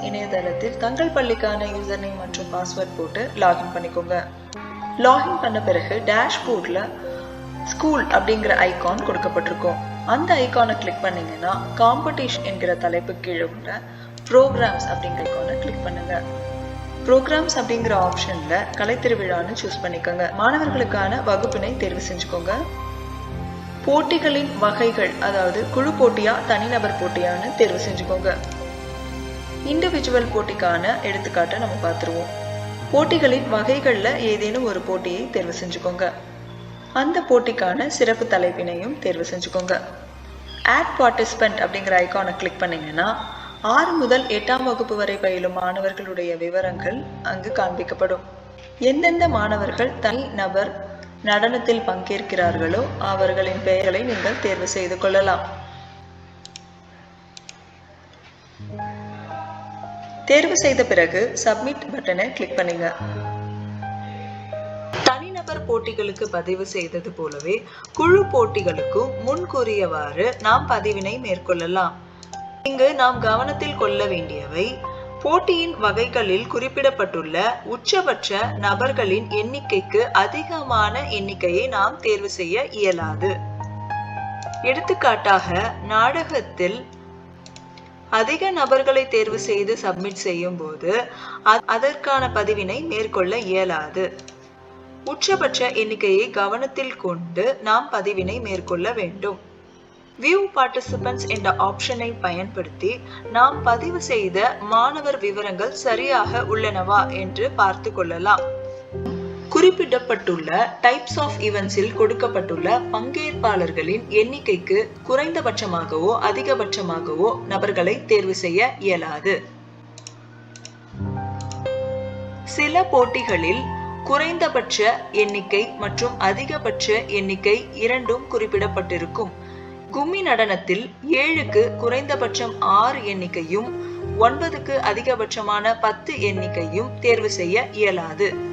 இணையதளத்தில் தங்கள் பள்ளிக்கான யூசர் நேம் மற்றும் பாஸ்வேர்ட் போட்டு லாகின் பண்ணிக்கோங்க. லாகின் பண்ண பிறகு டேஷ்போர்டில் ஸ்கூல் அப்படிங்கிற ஐகான் கொடுக்கப்பட்டிருக்கும். அந்த ஐகானை கிளிக் பண்ணீங்கன்னா காம்படிஷன் என்கிற தலைப்பு கீழே உள்ள ப்ரோக்ராம்ஸ் அப்படிங்கிற ஐகானை கிளிக் பண்ணுங்க. ப்ரோக்ராம்ஸ் அப்படிங்கிற ஆப்ஷன்ல கலைத்திருவிழான்னு சூஸ் பண்ணிக்கோங்க. மாணவர்களுக்கான வகுப்பினை தேர்வு செஞ்சுக்கோங்க. போட்டிகளின் வகைகள் அதாவது குழு போட்டியா தனிநபர் போட்டியான்னு தேர்வு செஞ்சுக்கோங்க. இண்டிவிஜுவல் போட்டிக்கான எடுத்துக்காட்டை நம்ம பார்த்துருவோம். போட்டிகளின் வகைகளில் ஏதேனும் ஒரு போட்டியை தேர்வு செஞ்சுக்கோங்க. அந்த போட்டிக்கான சிறப்பு தலைப்பினையும் தேர்வு செஞ்சுக்கோங்க. ஆட் பார்ட்டிசிபெண்ட் அப்படிங்கிற ஐக்கானை கிளிக் பண்ணிங்கன்னா ஆறு முதல் எட்டாம் வகுப்பு வரை பயிலும் மாணவர்களுடைய விவரங்கள் அங்கு காண்பிக்கப்படும். எந்தெந்த மாணவர்கள் தனி நபர் நடனத்தில் பங்கேற்கிறார்களோ அவர்களின் பெயர்களை நீங்கள் தேர்வு செய்து கொள்ளலாம். தேர்வு செய்த பிறகு சப்மிட் பட்டனை கிளிக் பண்ணுங்க. தனிநபர் போட்டிகளுக்கு பதிவு செய்தது போலவே குழு போட்டிகளுக்கும் முன் கூறியவாறு நாம் பதிவினை மேற்கொள்ளலாம். இங்கு நாம் கவனத்தில் கொள்ள வேண்டியவை போட்டியின் வகைகளில் குறிப்பிடப்பட்டுள்ள உச்சபட்ச நபர்களின் எண்ணிக்கைக்கு அதிகமான எண்ணிக்கையை நாம் தேர்வு செய்ய இயலாது. எடுத்துக்காட்டாக நாடகத்தில் அதிக நபர்களை தேர்வு செய்து சப்மிட் செய்யும் போது அதற்கான பதிவினை மேற்கொள்ள இயலாது. உச்சபட்ச எண்ணிக்கையை கவனத்தில் கொண்டு நாம் பதிவினை மேற்கொள்ள வேண்டும். வியூ பார்ட்டிசிபென்ட்ஸ் என்ற ஆப்ஷனை பயன்படுத்தி நாம் பதிவு செய்த மாணவர் விவரங்கள் சரியாக உள்ளனவா என்று பார்த்து கொள்ளலாம். குறிப்பிடப்பட்டுள்ள டைப்ஸ் ஆஃப் இவெண்ட்ஸில் கொடுக்கப்பட்டுள்ள பங்கேற்பாளர்களின் எண்ணிக்கைக்கு குறைந்தபட்சமாகவோ அதிகபட்சமாகவோ நபர்களை தேர்வு செய்ய இயலாது. சில போட்டிகளில் குறைந்தபட்ச எண்ணிக்கை மற்றும் அதிகபட்ச எண்ணிக்கை இரண்டும் குறிப்பிடப்பட்டிருக்கும். கும்மி நடனத்தில் ஏழுக்கு குறைந்தபட்சம் ஆறு எண்ணிக்கையும் ஒன்பதுக்கு அதிகபட்சமான பத்து எண்ணிக்கையும் தேர்வு செய்ய இயலாது.